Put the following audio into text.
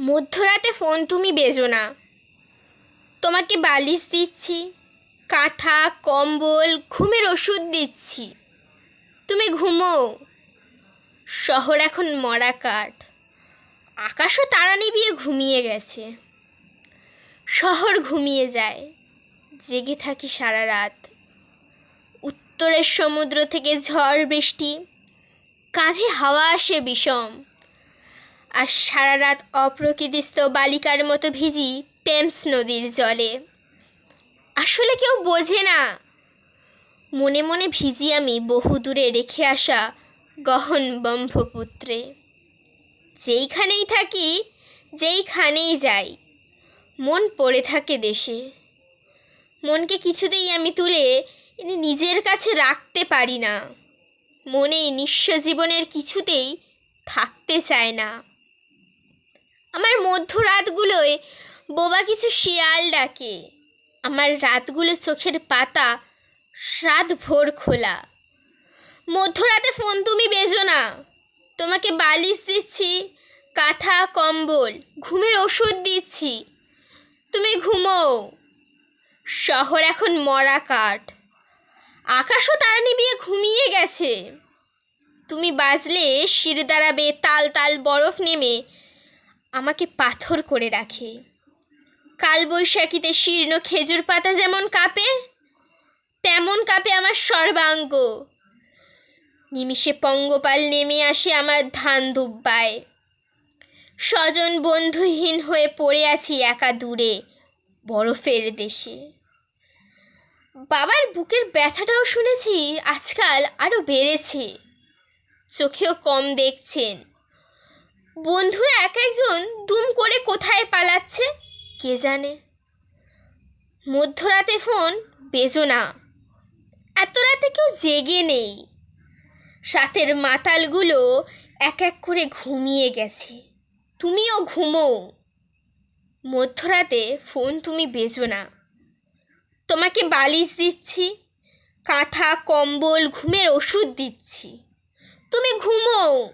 মধ্যরাতে ফোন তুমি বেজো না। তোমাকে বালিশ দিচ্ছি, কাঁথা, কম্বল, ঘুমের ওষুধ দিচ্ছি। তুমি ঘুমো শহর এখন মরা কাঠ। আকাশও তারা নিবিয়ে ঘুমিয়ে গেছে। শহর ঘুমিয়ে যায়। জেগে থাকি সারা রাত। উত্তরের সমুদ্র থেকে ঝড় বৃষ্টি। কাঁধে হাওয়া আসে বিষম। আর সারা রাত অপ্রকৃতিস্থ বালিকার মতো ভিজি টেমস নদীর জলে। আসলে কেউ বোঝে না। মনে মনে ভিজি আমি বহু দূরে রেখে আসা গহন ব্রহ্মপুত্রে। যেইখানেই থাকি, যেইখানেই যাই, মন পড়ে থাকে দেশে। মনকে কিছুতেই আমি তুলে নিজের কাছে রাখতে পারি না। মনে নিঃস্ব জীবনের কিছুতেই থাকতে চায় না। আমার মধ্যরাতগুলোয় বোবা কিছু শিয়াল ডাকে। আমার রাতগুলো চোখের পাতা রাত ভোর খোলা। মধ্যরাতে ফোন তুমি বেজো না। তোমাকে বালিশ দিচ্ছি, কাঁথা, কম্বল, ঘুমের ওষুধ দিচ্ছি। তুমি ঘুমো শহর এখন মরা কাঠ। আকাশও তারা নিবিয়ে ঘুমিয়ে গেছে। তুমি বাজলে শির দাঁড়াবে তাল তাল বরফ নেমে আমাকে পাথর করে রাখে। কালবৈশাখীতে শীর্ণ খেজুর পাতা যেমন কাঁপে, তেমন কাঁপে আমার সর্বাঙ্গ। নিমিষে পঙ্গপাল নেমে আসে আমার ধান দুব্বায়। স্বজন বন্ধুহীন হয়ে পড়ে আছি একা দূরে, বরফের দেশে। বাবার বুকের ব্যথাটাও শুনেছি, আজকাল আরও বেড়েছে। চোখেও কম দেখছেন বন্ধুরা এক একজন দুম করে কোথায় পালাচ্ছে? কে জানে? মধ্যরাতে ফোন বেজো না। এত রাতে কেউ জেগে নেই। রাতের মাতালগুলো এক এক করে ঘুমিয়ে গেছে। তুমিও ঘুমো। মধ্যরাতে ফোন তুমি বেজো না। তোমাকে বালিশ দিচ্ছি, কাঁথা, কম্বল, ঘুমের ওষুধ দিচ্ছি। তুমি ঘুমো।